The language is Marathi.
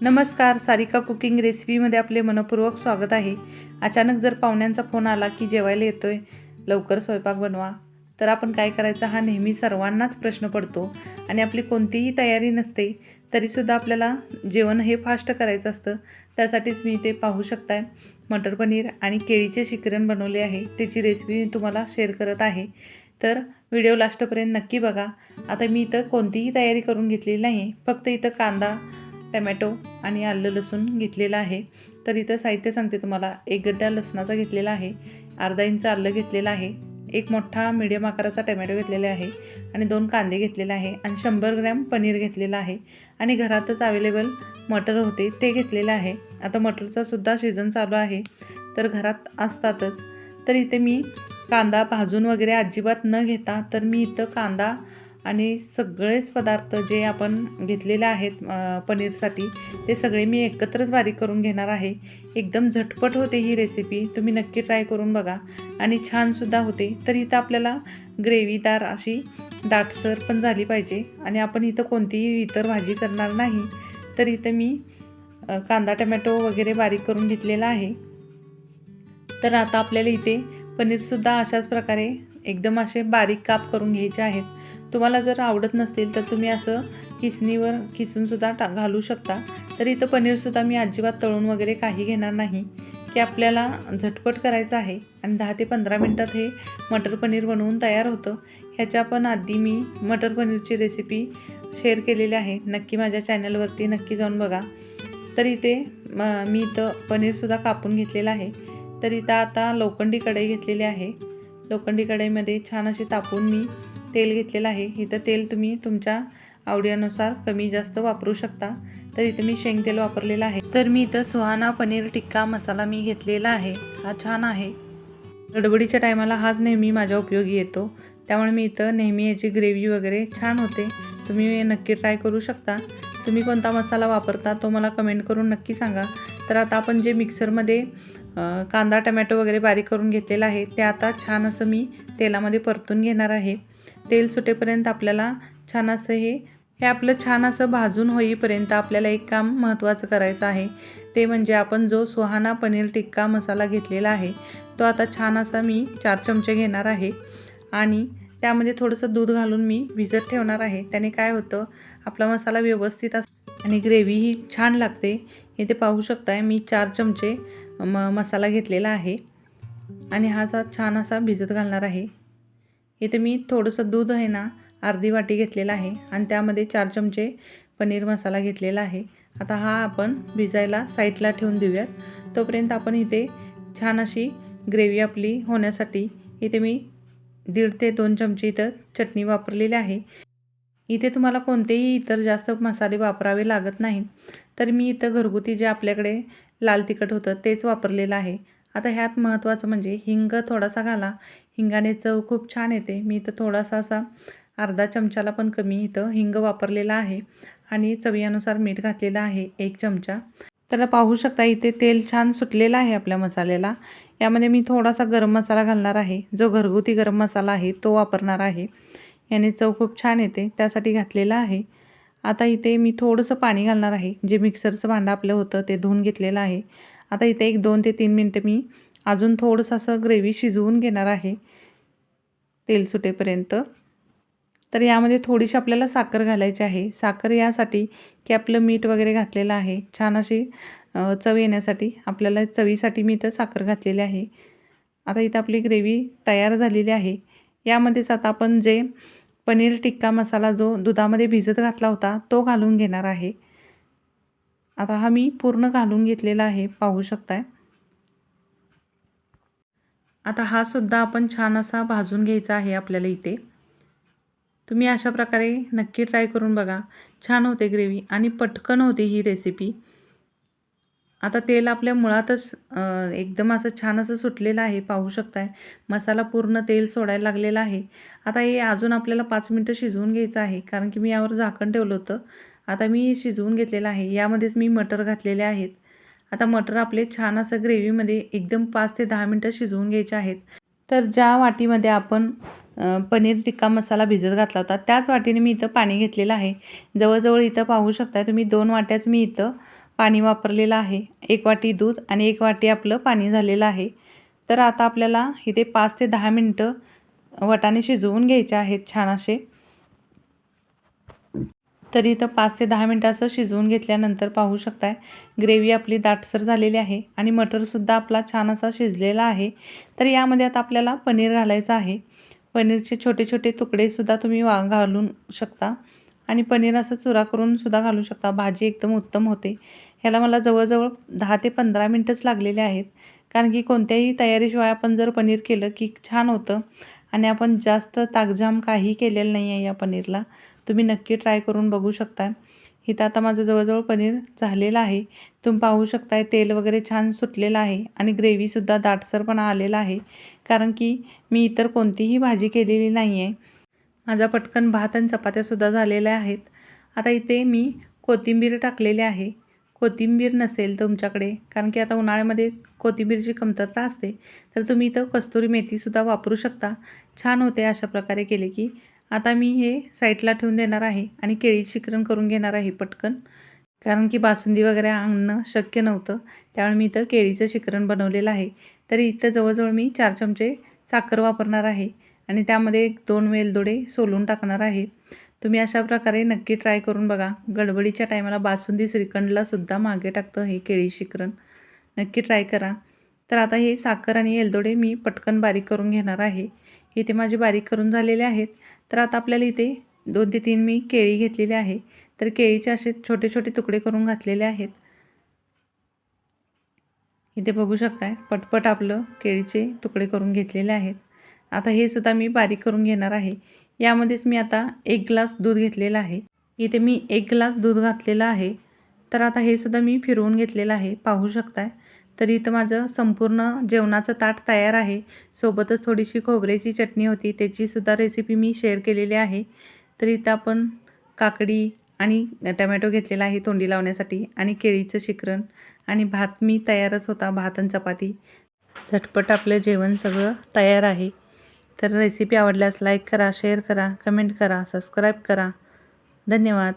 नमस्कार सारिका कुकिंग रेसिपीमध्ये आपले मनपूर्वक स्वागत आहे. अचानक जर पाहुण्यांचा फोन आला की जेवायला येतोय लवकर स्वयंपाक बनवा. तर आपण काय करायचं हा नेहमी सर्वांनाच प्रश्न पडतो आणि आपली कोणतीही तयारी नसते तरीसुद्धा आपल्याला जेवण हे फास्ट करायचं असतं. त्यासाठीच मी ते पाहू शकताय मटर पनीर आणि केळीचे शिकरण बनवले आहे. त्याची रेसिपी मी तुम्हाला शेअर करत आहे. तर व्हिडिओ लास्टपर्यंत नक्की बघा. आता मी इथं कोणतीही तयारी करून घेतलेली नाही फक्त इथं कांदा टमॅटो आणि आलं लसूण घेतलेलं आहे. तर इथं साहित्य सांगते तुम्हाला. एक गड्डा लसणाचा घेतलेला आहे. अर्धा इंच आलं घेतलेलं आहे. एक मोठा मिडियम आकाराचा टमॅटो घेतलेला आहे. आणि दोन कांदे घेतलेले आहे. आणि शंभर ग्रॅम पनीर घेतलेलं आहे. आणि घरातच अवेलेबल मटर होते ते घेतलेलं आहे. आता मटरचा सुद्धा सीझन चालू आहे. तर घरात असतातच. तर इथे मी कांदा भाजून वगैरे अजिबात न घेता तर मी इथं कांदा आणि सगळेच पदार्थ जे आपण घेतलेले आहेत पनीरसाठी ते सगळे मी एकत्रच बारीक करून घेणार आहे. एकदम झटपट होते ही रेसिपी तुम्ही नक्की ट्राय करून बघा. आणि छानसुद्धा होते. तर इथं आपल्याला ग्रेव्हीदार अशी दाटसर पण झाली पाहिजे. आणि आपण इथं कोणतीही इतर भाजी करणार नाही. तर इथं मी कांदा टमॅटो वगैरे बारीक करून घेतलेला आहे. तर आता आपल्याला इथे पनीरसुद्धा अशाच प्रकारे एकदम असे बारीक काप करून घ्यायचे आहेत. तुम्हाला जर आवडत नसतील तर तुम्ही असं किसणीवर किसूनसुद्धा टा घालू शकता. तर इथं पनीरसुद्धा मी अजिबात तळून वगैरे काही घेणार नाही. की आपल्याला झटपट करायचं आहे आणि दहा ते पंधरा मिनटात हे मटर पनीर बनवून तयार होतं. ह्याच्या पण आधी मी मटर पनीरची रेसिपी शेअर केलेली आहे. नक्की माझ्या चॅनलवरती नक्की जाऊन बघा. तर इथे म- मी इथं पनीरसुद्धा कापून घेतलेलं आहे. तर इथं आता लोखंडी कढई घेतलेली आहे. लोखंडी कढईमध्ये छान अशी तापून मी तेल घेतलेलं आहे. इथं तेल तुम्ही तुमच्या आवडीनुसार कमी जास्त वापरू शकता. तर इथं मी शेंगतेल वापरलेलं आहे. तर मी इथं सुहाना पनीर टिक्का मसाला मी घेतलेला आहे. हा छान आहे. गडबडीच्या टायमाला हाच नेहमी माझ्या उपयोगी येतो. त्यामुळे मी इथं नेहमी याची ग्रेव्ही वगैरे छान होते. तुम्ही नक्की ट्राय करू शकता. तुम्ही कोणता मसाला वापरता तो मला कमेंट करून नक्की सांगा. तर आता आपण जे मिक्सरमध्ये कांदा टमॅटो वगैरे बारीक करून घेतलेला आहे ते आता छान असं मी तेलामध्ये परतून घेणार आहे. तेल सुटेपर्यंत आपल्याला छान असं हे हे आपलं छान असं भाजून होईपर्यंत आपल्याला एक काम महत्त्वाचं करायचं आहे. ते म्हणजे आपण जो सुहाना पनीर टिक्का मसाला घेतलेला आहे तो आता छान असा मी चार चमचे घेणार आहे. आणि त्यामध्ये थोडंसं दूध घालून मी भिजत ठेवणार आहे. त्याने काय होतं आपला मसाला व्यवस्थित अस आणि ग्रेव्ही ही छान लागते. हे ते पाहू शकताय मी चार चमचे म मसाला घेतलेला आहे. आणि हा जा छान असा भिजत घालणार आहे. इथे मी थोडंसं दूध आहे ना अर्धी वाटी घेतलेलं आहे आणि त्यामध्ये चार चमचे पनीर मसाला घेतलेला आहे. आता हा आपण भिजायला साईडला ठेवून देऊयात. तोपर्यंत आपण इथे छान अशी ग्रेव्ही आपली होण्यासाठी इथे मी दीड ते दोन चमचे इथं चटणी वापरलेली आहे. इथे तुम्हाला कोणतेही इतर जास्त मसाले वापरावे लागत नाहीत. तर मी इथं घरगुती जे आपल्याकडे लाल तिखट होतं तेच वापरलेलं आहे. आता ह्यात महत्त्वाचं म्हणजे हिंग थोडासा घाला. हिंगाने चव खूप छान येते. मी इथं थोडासा असा अर्धा चमचाला पण कमी इथं हिंग वापरलेला आहे आणि चवीनुसार मीठ घातलेलं आहे एक चमचा. तर पाहू शकता इथे तेल छान सुटलेलं आहे आपल्या मसाल्याला. यामध्ये मी थोडासा गरम मसाला घालणार आहे. जो घरगुती गरम मसाला आहे तो वापरणार आहे. याने चव खूप छान येते. त्यासाठी घातलेला आहे. आता इथे मी थोडंसं पाणी घालणार आहे. जे मिक्सरचं भांडं आपलं होतं ते धुवून घेतलेलं आहे. आता इथे एक दोन ते तीन मिनटं मी अजून थोडंसं असं ग्रेव्ही शिजवून घेणार आहे तेल सुटेपर्यंत. तर यामध्ये थोडीशी आपल्याला साखर घालायची आहे. साखर यासाठी की आपलं मीठ वगैरे घातलेलं आहे. छान अशी चव येण्यासाठी आपल्याला चवीसाठी मी इथं साखर घातलेली आहे. आता इथं आपली ग्रेव्ही तयार झालेली आहे. यामध्येच आता आपण जे पनीर टिक्का मसाला जो दुधामध्ये भिजत घातला होता तो घालून घेणार आहे. आता हा मी पूर्ण घालून घेतलेला आहे पाहू शकताय. आता हा सुद्धा आपण छान असा भाजून घ्यायचा आहे आपल्याला इथे. तुम्ही अशा प्रकारे नक्की ट्राय करून बघा. छान होते ग्रेव्ही आणि पटकन होते ही रेसिपी. आता तेल आपल्या मुळातच एकदम असं छान असं सुटलेलं आहे पाहू शकताय. मसाला पूर्ण तेल सोडायला लागलेला आहे. आता हे अजून आपल्याला पाच मिनटं शिजवून घ्यायचं आहे कारण की मी यावर झाकण ठेवलं होतं. आता मी शिजवून घेतलेलं आहे. यामध्येच मी मटर घातलेले आहेत. आता मटर आपले छान असं ग्रेव्हीमध्ये एकदम पाच ते दहा मिनटं शिजवून घ्यायचे आहेत. तर ज्या वाटीमध्ये आपण पनीर टिक्का मसाला भिजत घातला होता त्याच वाटीने मी इथं पाणी घेतलेलं आहे. जवळजवळ इथं पाहू शकताय तुम्ही दोन वाट्याच मी इथं पाणी वापरलेलं आहे. एक वाटी दूध आणि एक वाटी आपलं पाणी झालेलं आहे. तर आता आपल्याला इथे पाच ते दहा मिनटं वटाने शिजवून घ्यायचे आहेत छान असे. तर इथं पाच ते दहा मिनटं असं शिजवून घेतल्यानंतर पाहू शकताय ग्रेव्ही आपली दाटसर झालेली आहे आणि मटरसुद्धा आपला छान असा शिजलेला आहे. तर यामध्ये आता आपल्याला पनीर घालायचं आहे. पनीरचे छोटे छोटे तुकडेसुद्धा तुम्ही वा घालून शकता आणि पनीर असं चुरा करून सुद्धा घालू शकता. भाजी एकदम उत्तम होते. ह्याला मला जवळजवळ दहा ते पंधरा मिनटंच लागलेले आहेत. कारण की कोणत्याही तयारीशिवाय आपण जर पनीर केलं की छान होतं आणि आपण जास्त ताकजाम काही केलेलं नाही आहे या पनीरला. तुम्ही नक्की ट्राय करून बघू शकता इथं आता माझं जवळजवळ पनीर झालेलं आहे. तुम्ही पाहू शकताय तेल वगैरे छान सुटलेलं आहे आणि ग्रेव्हीसुद्धा दाटसरपणा आलेला आहे. कारण की मी इतर कोणतीही भाजी केलेली नाही आहे माझा पटकन भात आणि चपात्यासुद्धा झालेल्या आहेत. आता इथे मी कोथिंबीर टाकलेली आहे. कोथिंबीर नसेल तुमच्याकडे कारण की आता उन्हाळ्यामध्ये कोथिंबीरची कमतरता असते. तर तुम्ही इथं कस्तुरी मेथीसुद्धा वापरू शकता. छान होते अशा प्रकारे केले की आता मी हे साईडला ठेवून देणार आहे आणि केळी शिकरण करून घेणार आहे पटकन. कारण की बासुंदी वगैरे आणणं शक्य नव्हतं. त्यामुळे मी इथं केळीचं शिकरण बनवलेलं आहे. तर इथं जवळजवळ मी चार चमचे साखर वापरणार आहे आणि त्यामध्ये एक दोन वेलदोडे सोलून टाकणार आहे. तुम्ही अशा प्रकारे नक्की ट्राय करून बघा. गडबडीच्या टायमाला बासुंदी श्रीखंडलासुद्धा मागे टाकतं हे केळी शिकरण. नक्की ट्राय करा. तर आता हे साखर आणि एलदोडे मी पटकन बारीक करून घेणार आहे. इथे माझे बारीक करून झालेले आहेत. तर आता आपल्याला इथे दोन ते तीन मी केळी घेतलेली आहे. तर केळीचे असे छोटे छोटे तुकडे करून घातलेले आहेत. इथे बघू शकताय पटपट आपलं केळीचे तुकडे करून घेतलेले आहेत. आता हे सुद्धा मी बारीक करून घेणार आहे. यामध्येच मी आता एक ग्लास दूध घेतलेलं आहे. इथे मी एक ग्लास दूध घातलेलं आहे. तर आता हे सुद्धा मी फिरवून घेतलेलं आहे. पाहू शकताय तर इथं माझं संपूर्ण जेवणाचं ताट तयार आहे. सोबतच थोडीशी खोबऱ्याची चटणी होती त्याचीसुद्धा रेसिपी मी शेअर केलेली आहे. तर इथं आपण काकडी आणि टमॅटो घेतलेला आहे तोंडी लावण्यासाठी आणि केळीचं शिकरण आणि भात मी तयारच होता भात आणि चपाती. झटपट आपलं जेवण सगळं तयार आहे. तर रेसिपी आवडल्यास लाईक करा शेअर करा कमेंट करा सबस्क्राईब करा. धन्यवाद.